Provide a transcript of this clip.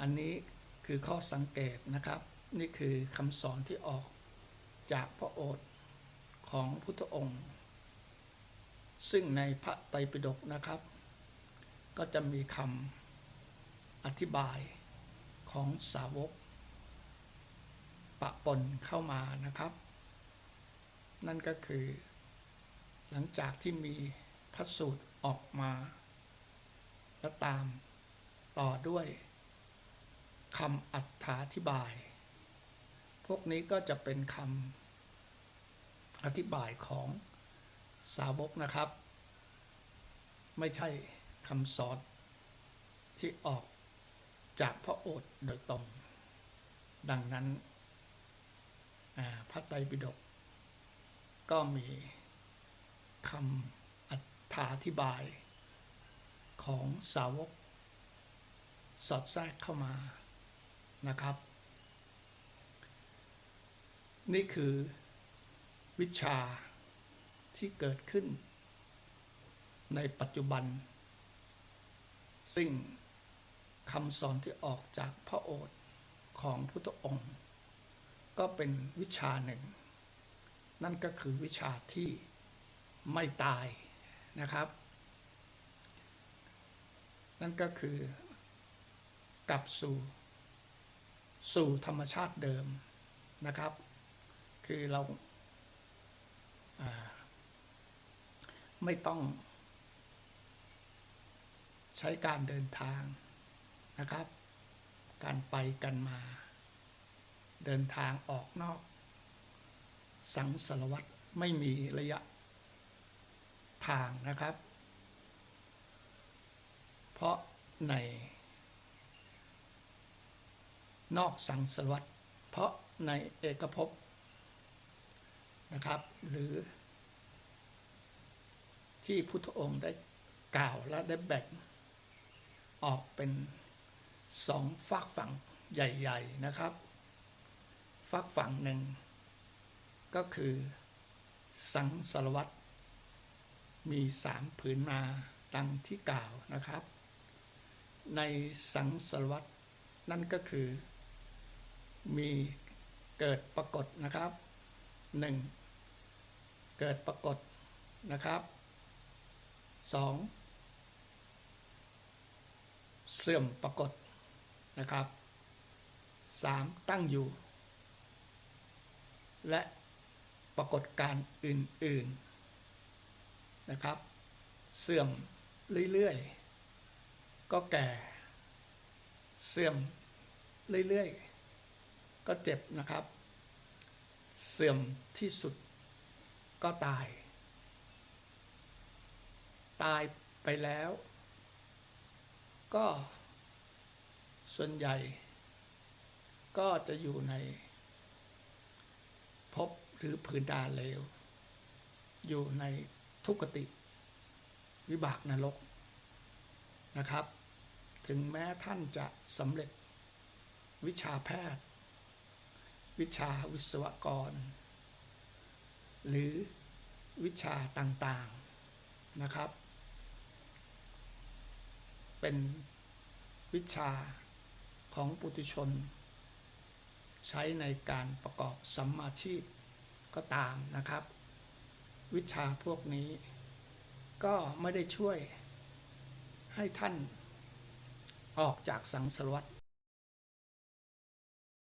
อันนี้คือข้อสังเกตนะครับ นี่คือคำสอนที่ออกจากพระโอษฐ์ของพุทธองค์ ซึ่งในพระไตรปิฎกนะครับ ก็จะมีคำอธิบายของสาวก ปะปนเข้ามานะครับ นั่นก็คือ หลังจากที่มีพระสูตรออกมา แล้วตามต่อด้วย คำอัธิบาย พวกนี้ก็จะเป็นคำอธิบายของสาวกนะครับ ไม่ใช่คำสอนที่ออกจากพระโอษฐ์โดยตรง ดังนั้นพระไตรปิฎกก็มีคำอธิบายของสาวก สอดแทรกเข้ามา นะครับ นี่คือวิชาที่เกิดขึ้น ในปัจจุบัน ซึ่งคำสอนที่ออกจากพระโอษฐ์ของพุทธองค์ ก็เป็นวิชาหนึ่ง นั่นก็คือวิชาที่ไม่ตายนะครับ นั่นก็คือกลับสู่ สู่ธรรมชาติเดิมนะครับ คือเราาไม่ต้อง ใช้การเดินทางนะครับ การไปกันมา เดินทางออกนอก สังสารวัตรไม่มีระยะทางนะครับ เพราะใน นอกสังสารวัตรเพราะในเอกภพนะครับ หรือ ที่พุทธองค์ได้กล่าวและได้แบ่งออกเป็นสองฝากฝั่งใหญ่ ๆนะครับฝากฝั่งหนึ่ง ก็คือสังสารวัตรมีสามผืนมาดังที่กล่าวนะครับ ในสังสารวัตรนั่นก็คือ มีเกิดปรากฏนะครับหนึ่งเกิดปรากฏนะครับสองเสื่อมปรากฏนะครับสามตั้งอยู่ และปรากฏการอื่น ๆนะครับ เสื่อมเรื่อยๆ ก็แก่ เสื่อมเรื่อยๆ ก็เจ็บนะครับ เสื่อมที่สุดก็ตาย ตายไปแล้ว ก็ส่วนใหญ่ ก็จะอยู่ในภพหรือผืนดานเลว อยู่ในทุกติ วิบากนรกนะครับ ถึงแม้ท่านจะสำเร็จวิชาแพทย์ วิชาวิศวกร หรือวิชาต่างๆนะครับ เป็นวิชาของปุถุชน ใช้ในการประกอบสัมมาชีพก็ตามนะครับ วิชาพวกนี้ก็ไม่ได้ช่วยให้ท่านออกจากสังสารวัฏ